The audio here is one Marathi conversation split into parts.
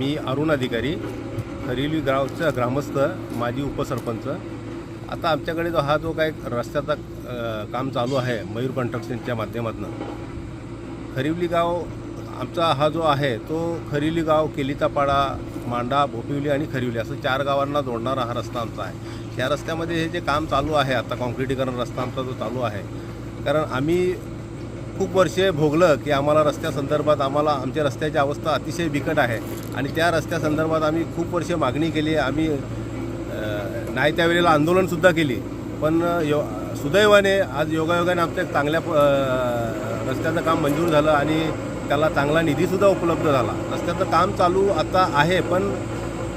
मी अरुण अधिकारी खरिली गावचा ग्रामस्थ माजी उपसरपंच. आता आमच्याकडे जो हा जो काय रस्त्याचा काम चालू आहे मयूर कन्स्ट्रक्शनच्या माध्यमातून. खरिवली गाव आमचा हा जो आहे तो खरिवली गाव केलितापाडा मांडा भोपिवली आणि खरिवली असं चार गावांना जोडणारा हा रस्ता आमचा आहे. या रस्त्यामध्ये हे जे काम चालू आहे आता कॉन्क्रिटीकरण रस्ता आमचा जो चालू आहे कारण आम्ही खूप वर्षे भोगलं की आम्हाला रस्त्यासंदर्भात आम्हाला आमच्या रस्त्याची अवस्था अतिशय बिकट आहे. आणि त्या रस्त्यासंदर्भात आम्ही खूप वर्षे मागणी केली. आम्ही नाही त्यावेळेला आंदोलनसुद्धा केली. पण यो सुदैवाने आज योगायोगाने आमचं एक चांगल्या प- रस्त्याचं काम मंजूर झालं आणि त्याला चांगला निधीसुद्धा उपलब्ध झाला. रस्त्याचं काम चालू आता आहे पण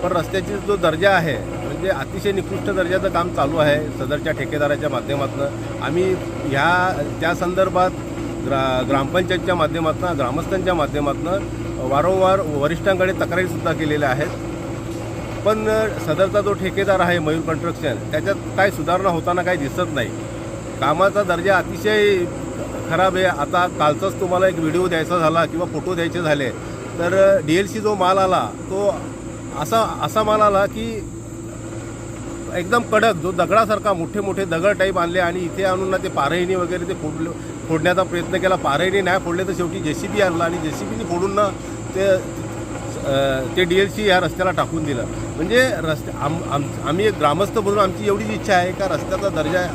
पण रस्त्याची जो दर्जा आहे म्हणजे अतिशय निकृष्ट दर्जाचं काम चालू आहे सदरच्या ठेकेदाराच्या माध्यमातून. आम्ही ह्या त्या संदर्भात ग्रा ग्रामपंचायतच्या माध्यमातून ग्रामस्थांच्या माध्यमातून वारंवार वरिष्ठांकडे तक्रारीसुद्धा केलेल्या आहेत. पण सदरचा जो ठेकेदार आहे मयूर कन्स्ट्रक्शन त्याच्यात काय सुधारणा होताना काही दिसत नाही. कामाचा दर्जा अतिशय खराब आहे. आता कालचाच तुम्हाला एक व्हिडिओ द्यायचा झाला किंवा फोटो द्यायचे झाले. तर डी एल सी जो माल आला तो असा असा माल आला की एकदम कडक जो दगडासारखा मोठे मोठे दगड टाईप आणले आणि इथे आणून ना ते पारहिणी वगैरे ते फोडलं फोडण्याचा प्रयत्न केला. पारहिणी नाही फोडले तर शेवटी जे सी बी आणला आणि जे सी बीने फोडून ना ते ते डी एल सी ह्या रस्त्याला टाकून दिलं. म्हणजे रस्ते आम आम आम्ही एक ग्रामस्थ म्हणून आमची एवढीच इच्छा आहे का रस्त्याचा दर्जा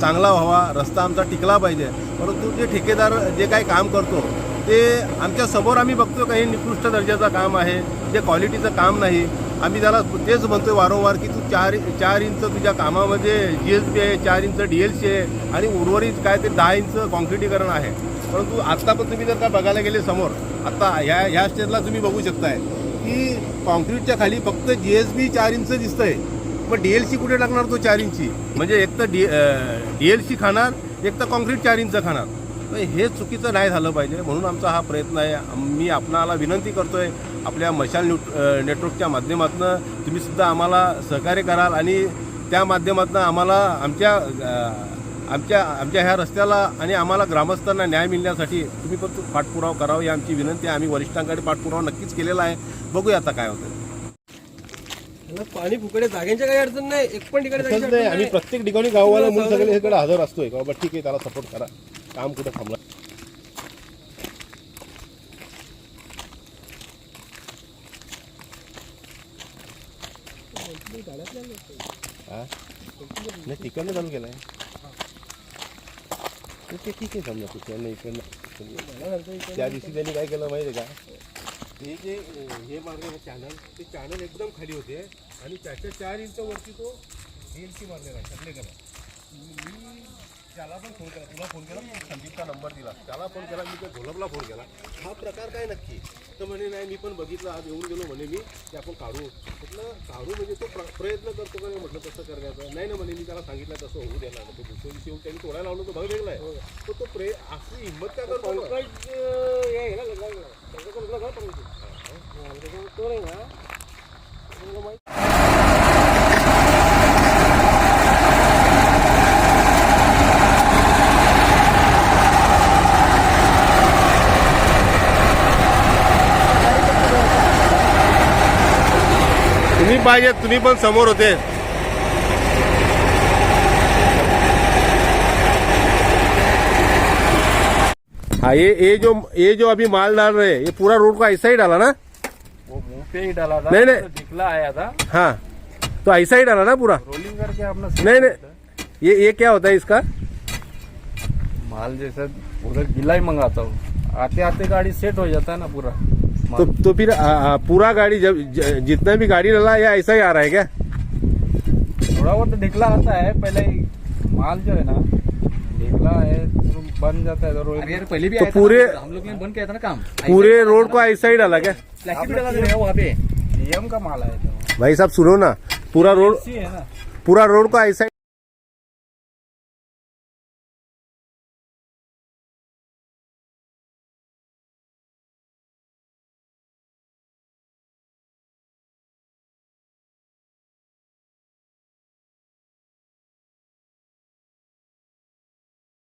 चांगला व्हावा रस्ता आमचा टिकला पाहिजे. परंतु जे ठेकेदार जे काही काम करतो ते आमच्यासमोर आम्ही बघतो काही निकृष्ट दर्जाचं काम आहे जे क्वालिटीचं काम नाही. आम्ही त्याला तेच म्हणतोय वारंवार की तू चार चार इंच तुझ्या कामामध्ये जी एस बी आहे चार इंच डी एल सी आहे आणि उर्वरित काय ते दहा इंच कॉन्क्रिटीकरण आहे. परंतु आत्ता पण तुम्ही जर का बघायला गेले समोर आत्ता ह्या ह्या स्टेजला तुम्ही बघू शकताय की कॉन्क्रीटच्या खाली फक्त जी एस बी चार इंच दिसतंय. मग डी एल सी कुठे टाकणार तो चार इंची? म्हणजे एक तर डी डी एल सी खाणार एक तर कॉन्क्रीट चार इंच खाणार. हे चुकीचं नाही झालं पाहिजे म्हणून आमचा हा प्रयत्न आहे. मी आपणाला विनंती करतोय आपल्या मशाल न्यूट नेटवर्कच्या माध्यमातून तुम्ही सुद्धा आम्हाला सहकार्य कराल आणि त्या माध्यमातून आम्हाला आमच्या आमच्या आमच्या ह्या रस्त्याला आणि आम्हाला ग्रामस्थांना न्याय मिळण्यासाठी तुम्ही पण पाठपुरावा करावा ही आमची विनंती आहे. आम्ही वरिष्ठांकडे पाठपुरावा नक्कीच केलेला आहे. बघूया आता काय होतं पाणी फुकडे जाग्यांच्या काही अडचण नाही एक पण ठिकाणी आम्ही. प्रत्येक ठिकाणी गाववाला म्हणून सगळे इकडे हजर असतोय. बाबा ठीक आहे त्याला सपोर्ट करा. काम कुठं थांबलं? नाही तिकडनं चालू केलंय ते ठीक आहे समजा तिकडनं इकडनं त्या दिवशी त्यांनी केलं का एकदम खाली होते चार इंच वरती तो डी त्याला पण फोन केला तुला फोन केला? संदीपचा नंबर दिला. त्याला फोन केला मी त्या झोलपला फोन केला. हा प्रकार काय नक्की? तर म्हणे नाही मी पण बघितलं आज येऊन गेलो म्हणे मी ते आपण काढू. म्हटलं काढू म्हणजे तो प्र- प्रयत्न करतो का म्हटलं तसं करण्याचा. नाही ना म्हणे मी त्याला सांगितलं तसं होऊ देणार तो दुसऱ्या दिवशी येऊन त्यांनी तोडायला लावलं तो भाग वेगळा आहे. तर तो प्रे अशी हिंमत का करतो अं, हे आहे ना. हा, त्याच्यामुळे तो नाही ना, पाहिजे तुम्ही पण समोर होते. हाँ ये ये जो ये जो अभी माल डाल रहे हैं ये पूरा रोड को ऐसा ही डाला ना? वो मुंह पे ही डाला था नहीं, नहीं। तो निकला आया था। हाँ तो ऐसा ही डाला ना पूरा? रोलिंग करके आपने नहीं नहीं ये ये क्या होता है इसका? माल जैसा उधर गिला ही मंगाता हूँ। आते आते गाड़ी सेट हो जाता है ना पूरा। तो तो फिर आ, पूरा गाड़ी जब ज, जितना भी गाड़ी डाला ये ऐसा ही आ रहा है क्या? थोड़ा बहुत ढिकला आता है पहले ही माल जो है ना ढिकला है तो बन जाता है तो यार पहले भी तो आया पूरे- हम लोग ने बंद किया था ना काम। पूरे रोड को ऐसा ही डाला क्या? वहाँ पे। का माल आया था। भाई साहब सुनो ना पूरा रोड है पूरा रोड को ऐसा